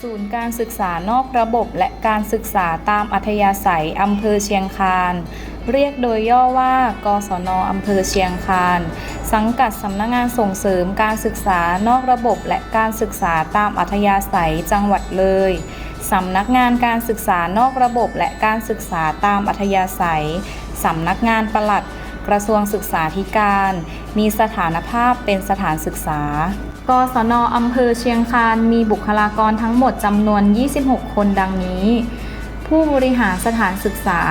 ศูนย์การศึกษานอกระบบและการศึกษาตามอัธยาศัยอำเภอเชียงคาน เรียกโดยย่อว่า กศนอำเภอเชียงคาน สังกัดสำนักงานส่งเสริมการศึกษานอกระบบและการศึกษาตามอัธยาศัยจังหวัดเลยสำนักงานการศึกษานอกระบบและการศึกษาตามอัธยาศัยสำนักงานประหลัด กระทรวงศึกษาธิการ มีสถานภาพเป็นสถานศึกษา กศนอำเภอเชียงคานมีบุคลากรทั้งหมดจำนวน 26 คนดังนี้ ผู้บริหารสถานศึกษา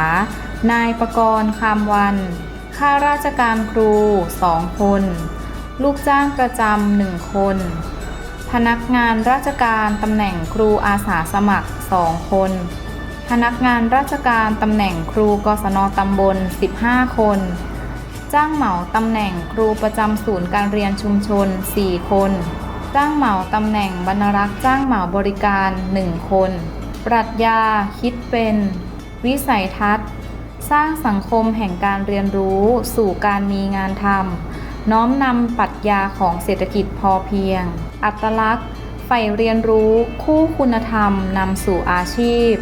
นายประกรณ์คำวัน ข้าราชการครู 2 คน ลูกจ้างประจำหนึ่งคน พนักงานราชการตำแหน่งครูอาสาสมัคร 2 คน พนักงานราชการตำแหน่งครูกศนตำบล 15 คน จ้างเหมาตำแหน่งครูประจำศูนย์การเรียนชุมชน 4 คน จ้างเหมาตำแหน่งบรรณารักษ์จ้างเหมาบริการ 1 คน ปรัชญา คิดเป็น วิสัยทัศน์ สร้างสังคมแห่งการเรียนรู้ สู่การมีงานทำน้อมนำปรัชญาของเศรษฐกิจพอเพียง อัตลักษณ์ใฝ่เรียนรู้คู่คุณธรรมนำสู่อาชีพ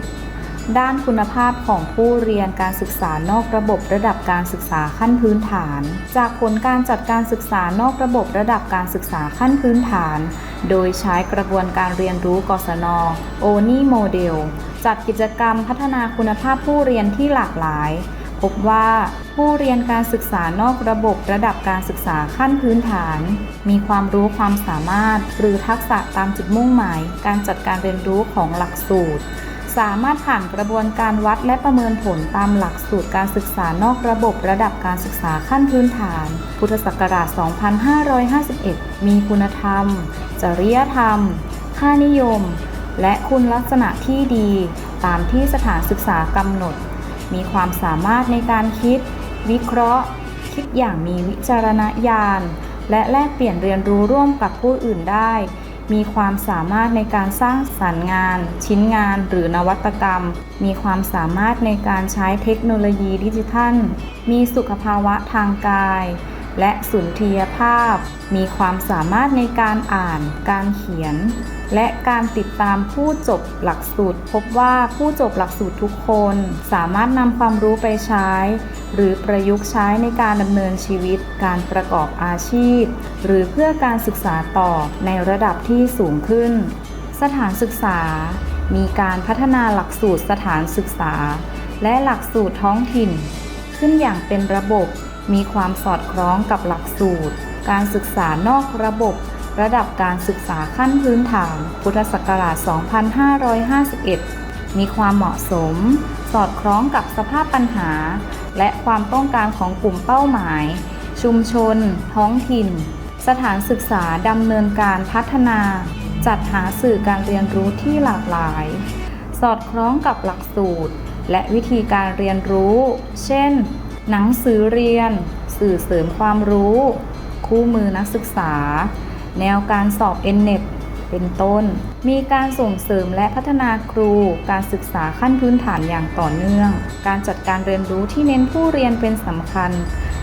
ด้านคุณภาพของผู้เรียนการศึกษานอกระบบระดับการศึกษาขั้นพื้นฐาน จากผลการจัดการศึกษานอกระบบระดับการศึกษาขั้นพื้นฐาน โดยใช้กระบวนการเรียนรู้กศนโอนี่โมเดลจัดกิจกรรมพัฒนาคุณภาพผู้เรียนที่หลากหลาย พบว่าผู้เรียนการศึกษานอกระบบระดับการศึกษาขั้นพื้นฐาน มีความรู้ความสามารถหรือทักษะตามจุดมุ่งหมาย การจัดการเรียนรู้ของหลักสูตร สามารถผ่านกระบวนการวัดและประเมินผลตามหลักสูตรการศึกษานอกระบบระดับการศึกษาขั้นพื้นฐาน พุทธศักราช 2551 มีคุณธรรม จริยธรรม ค่านิยม และคุณลักษณะที่ดี ตามที่สถานศึกษากำหนด มีความสามารถในการคิด วิเคราะห์ คิดอย่างมีวิจารณญาณ และแลกเปลี่ยนเรียนรู้ร่วมกับผู้อื่นได้ มีความสามารถในการสร้างสรรค์งาน ชิ้นงานหรือนวัตกรรม มีความสามารถในการใช้เทคโนโลยีดิจิทัล มีสุขภาวะทางกาย และสุนทรียภาพ มีความสามารถในการอ่าน การเขียน และการติดตามผู้จบหลักสูตร พบว่าผู้จบหลักสูตรทุกคนสามารถนำความรู้ไปใช้ หรือประยุกต์ใช้ในการดำเนินชีวิต การประกอบอาชีพ หรือเพื่อการศึกษาต่อในระดับที่สูงขึ้น สถานศึกษา มีการพัฒนาหลักสูตรสถานศึกษา และหลักสูตรท้องถิ่น ขึ้นอย่างเป็นระบบ มีความสอดคล้องกับหลักสูตร การศึกษานอกระบบ ระดับการศึกษาขั้นพื้นฐาน พุทธศักราช 2551 มีความเหมาะสม สอดคล้องกับสภาพปัญหา และความต้องการของกลุ่มเป้าหมาย ชุมชน ท้องถิ่น สถานศึกษาดำเนินการพัฒนา จัดหาสื่อการเรียนรู้ที่หลากหลาย สอดคล้องกับหลักสูตร และวิธีการเรียนรู้ เช่น หนังสือเรียน สื่อเสริมความรู้ คู่มือนักศึกษา แนวการสอบ n n e t เป็นต้น มีการส่งเสริมและพัฒนาครู การศึกษาขั้นพื้นฐานอย่างต่อเนื่อง การจัดการเรียนรู้ที่เน้นผู้เรียนเป็นสำคัญ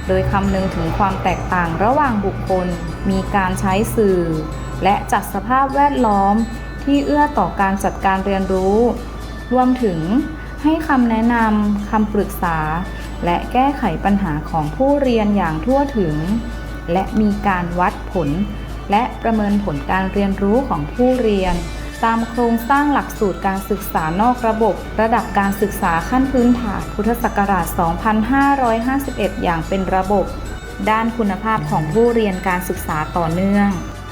โดยคำนึงถึงความแตกต่างระหว่างบุคคล มีการใช้สื่อ และจัดสภาพแวดล้อม ที่เอื้อต่อการจัดการเรียนรู้ รวมถึงให้คำแนะนำคำปรึกษา และแก้ไขปัญหาของผู้เรียนอย่างทั่วถึง และมีการวัดผล และประเมินผลการเรียนรู้ของผู้เรียน ตามโครงสร้างหลักสูตรการศึกษานอกระบบ ระดับการศึกษาขั้นพื้นฐานพุทธศักราช 2551 อย่างเป็นระบบ ด้านคุณภาพของผู้เรียนการศึกษาต่อเนื่อง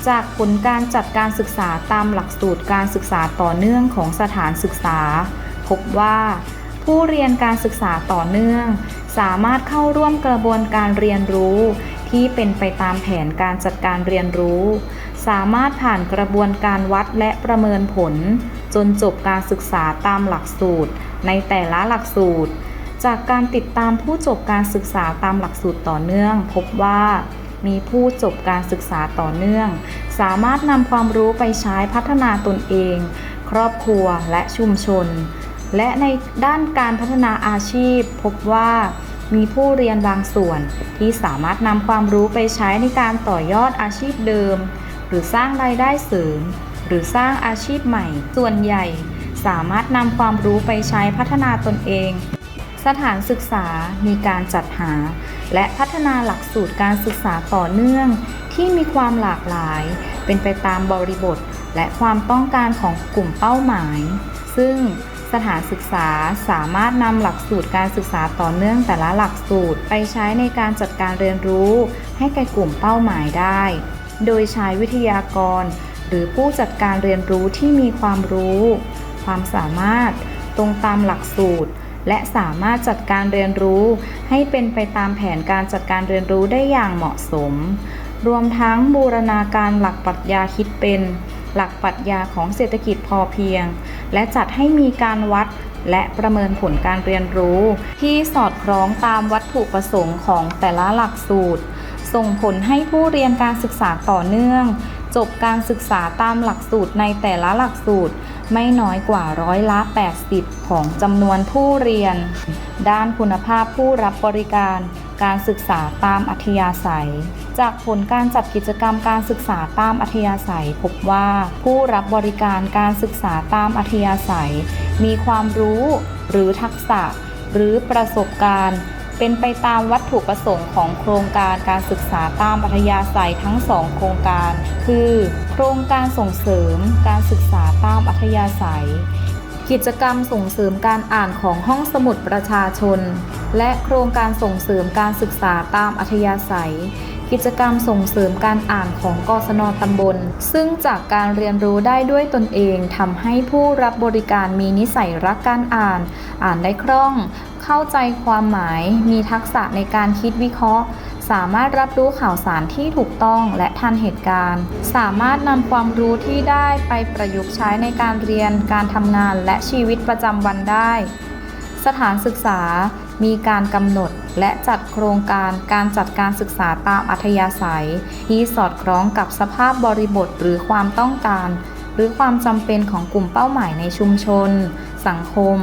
จากผลการจัดการศึกษาตามหลักสูตรการศึกษาต่อเนื่องของสถานศึกษา พบว่า ผู้เรียนการศึกษาต่อเนื่อง สามารถเข้าร่วมกระบวนการเรียนรู้ ที่เป็นไปตามแผนการจัดการเรียนรู้ สามารถผ่านกระบวนการวัดและประเมินผล จนจบการศึกษาตามหลักสูตร ในแต่ละหลักสูตร จากการติดตามผู้จบการศึกษาตามหลักสูตรต่อเนื่อง พบว่ามีผู้จบการศึกษาต่อเนื่อง สามารถนำความรู้ไปใช้พัฒนาตนเอง ครอบครัวและชุมชน และในด้านการพัฒนาอาชีพ พบว่า มีผู้เรียนบางส่วนที่สามารถนำความรู้ไปใช้ในการต่อยอดอาชีพเดิม หรือสร้างรายได้เสริม หรือสร้างอาชีพใหม่ ส่วนใหญ่ สามารถนำความรู้ไปใช้พัฒนาตนเอง สถานศึกษามีการจัดหา และพัฒนาหลักสูตรการศึกษาต่อเนื่อง ที่มีความหลากหลาย เป็นไปตามบริบท และความต้องการของกลุ่มเป้าหมาย ซึ่ง สถานศึกษาสามารถนำหลักสูตรการศึกษาต่อเนื่องแต่ละหลักสูตรไปใช้ในการจัดการเรียนรู้ ให้แก่กลุ่มเป้าหมายได้ โดยใช้วิทยากร หรือผู้จัดการเรียนรู้ที่มีความรู้ ความสามารถตรงตามหลักสูตร และสามารถจัดการเรียนรู้ ให้เป็นไปตามแผนการจัดการเรียนรู้ได้อย่างเหมาะสม รวมทั้งบูรณาการหลักปรัชญาคิดเป็น หลักปรัชญาของเศรษฐกิจพอเพียง และจัดให้มีการวัดและประเมินผลการเรียนรู้ ที่สอดคล้องตามวัตถุประสงค์ของแต่ละหลักสูตร ส่งผลให้ผู้เรียนการศึกษาต่อเนื่อง จบการศึกษาตามหลักสูตรในแต่ละหลักสูตร ไม่น้อยกว่าร้อยละ 80 ของจำนวนผู้เรียน ด้านคุณภาพผู้รับบริการ การศึกษาตามอัธยาศัย จากผลการจัดกิจกรรมการศึกษาตามอัธยาศัย พบว่าผู้รับบริการการศึกษาตามอัธยาศัย มีความรู้หรือทักษะหรือประสบการณ์ เป็นไปตามวัตถุประสงค์ของโครงการการศึกษาตามอัธยาศัยทั้งสองโครงการ คือ โครงการส่งเสริมการศึกษาตามอัธยาศัย กิจกรรมส่งเสริมการอ่านของห้องสมุดประชาชน และโครงการส่งเสริมการศึกษาตามอัธยาศัยกิจกรรมส่งเสริมการอ่านของกศนตำบล ซึ่งจากการเรียนรู้ได้ด้วยตนเองทำให้ผู้รับบริการมีนิสัยรักการอ่าน อ่านได้คล่อง เข้าใจความหมาย มีทักษะในการคิดวิเคราะห์ สามารถรับรู้ข่าวสารที่ถูกต้องและทันเหตุการณ์ สามารถนำความรู้ที่ได้ไปประยุกต์ใช้ในการเรียน การทำงานและชีวิตประจำวันได้ สถานศึกษา มีการกำหนดและจัดโครงการการจัดการศึกษาตามอัธยาศัย ที่สอดคล้องกับสภาพบริบทหรือความต้องการ หรือความจำเป็นของกลุ่มเป้าหมายในชุมชน สังคม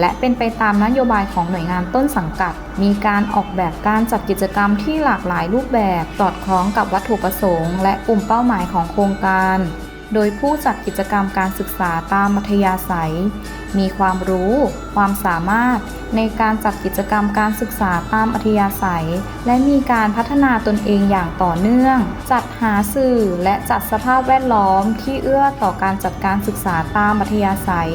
และเป็นไปตามนโยบายของหน่วยงานต้นสังกัด มีการออกแบบการจัดกิจกรรมที่หลากหลายรูปแบบสอดคล้องกับวัตถุประสงค์ และกลุ่มเป้าหมายของโครงการ โดยผู้จัดกิจกรรมการศึกษาตามมัธยาศัย มีความรู้ ความสามารถ ในการจัดกิจกรรมการศึกษาตามอัธยาศัย และมีการพัฒนาตนเองอย่างต่อเนื่อง จัดหาสื่อและจัดสภาพแวดล้อมที่เอื้อต่อการจัดการศึกษาตามอัธยาศัย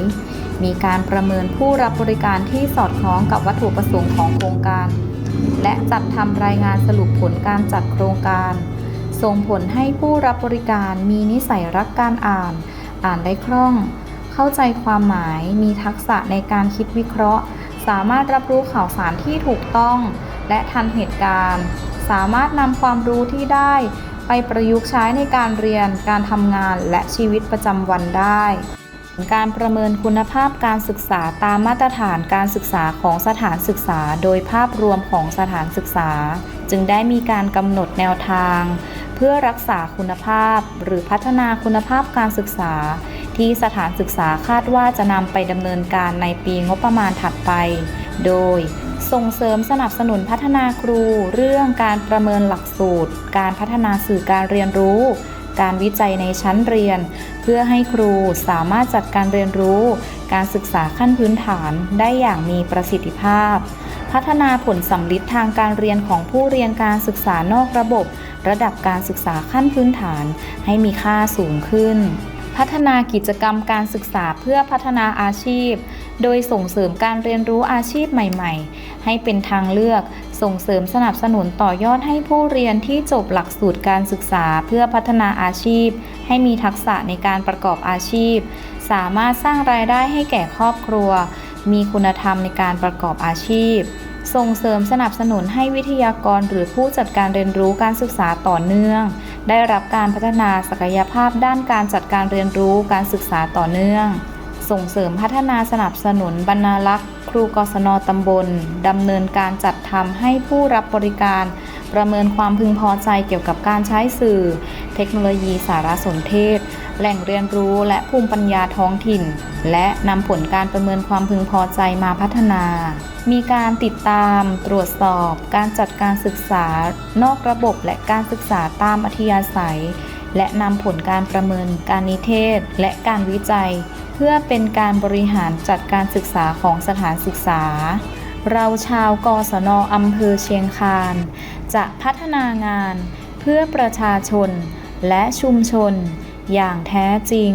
มีการประเมินผู้รับบริการที่สอดคล้องกับวัตถุประสงค์ของโครงการ และจัดทำรายงานสรุปผลการจัดโครงการ ส่งผลให้ผู้รับบริการมีนิสัยรักการอ่าน อ่านได้คล่อง เข้าใจความหมาย มีทักษะในการคิดวิเคราะห์ สามารถรับรู้ข่าวสารที่ถูกต้อง และทันเหตุการณ์ สามารถนำความรู้ที่ได้ไปประยุกต์ใช้ในการเรียน การทำงาน และชีวิตประจำวันได้ การประเมินคุณภาพการศึกษาตามมาตรฐานการศึกษาของสถานศึกษา โดยภาพรวมของสถานศึกษา จึงได้มีการกำหนดแนวทาง เพื่อรักษาคุณภาพ หรือพัฒนาคุณภาพการศึกษา ที่สถานศึกษาคาดว่าจะนำไปดำเนินการในปีงบประมาณถัดไป โดยส่งเสริมสนับสนุนพัฒนาครู เรื่องการประเมินหลักสูตร การพัฒนาสื่อการเรียนรู้ การวิจัยในชั้นเรียน เพื่อให้ครูสามารถจัดการเรียนรู้ การศึกษาขั้นพื้นฐานได้อย่างมีประสิทธิภาพ พัฒนาผลสัมฤทธิ์ทางการเรียนของผู้เรียนการศึกษานอกระบบ ระดับการศึกษาขั้นพื้นฐานให้มีค่าสูงขึ้น พัฒนากิจกรรมการศึกษาเพื่อพัฒนาอาชีพ โดยส่งเสริมการเรียนรู้อาชีพใหม่ๆ ให้เป็นทางเลือก ส่งเสริมสนับสนุนต่อยอดให้ผู้เรียนที่จบหลักสูตรการศึกษาเพื่อพัฒนาอาชีพ ให้มีทักษะในการประกอบอาชีพ สามารถสร้างรายได้ให้แก่ครอบครัว มีคุณธรรมในการประกอบอาชีพส่งเสริมสนับสนุนให้วิทยากรหรือผู้จัดการเรียนรู้การศึกษาต่อเนื่อง ได้รับการพัฒนาศักยภาพด้านการจัดการเรียนรู้การศึกษาต่อเนื่อง ส่งเสริมพัฒนาสนับสนุนบรรณารักษ์ ครูกศนตำบลดำเนินการจัดทำให้ผู้รับบริการ ประเมินความพึงพอใจเกี่ยวกับการใช้สื่อ เทคโนโลยีสารสนเทศ แหล่งเรียนรู้และภูมิปัญญาท้องถิ่น และนำผลการประเมินความพึงพอใจมาพัฒนา มีการติดตาม ตรวจสอบ การจัดการศึกษา นอกระบบและการศึกษาตามอัธยาศัย และนำผลการประเมินการนิเทศ และการวิจัย เพื่อเป็นการบริหารจัดการศึกษาของสถานศึกษาเราชาวกศนอำเภอเชียงคาน จะพัฒนางานเพื่อประชาชนและชุมชน อย่างแท้จริง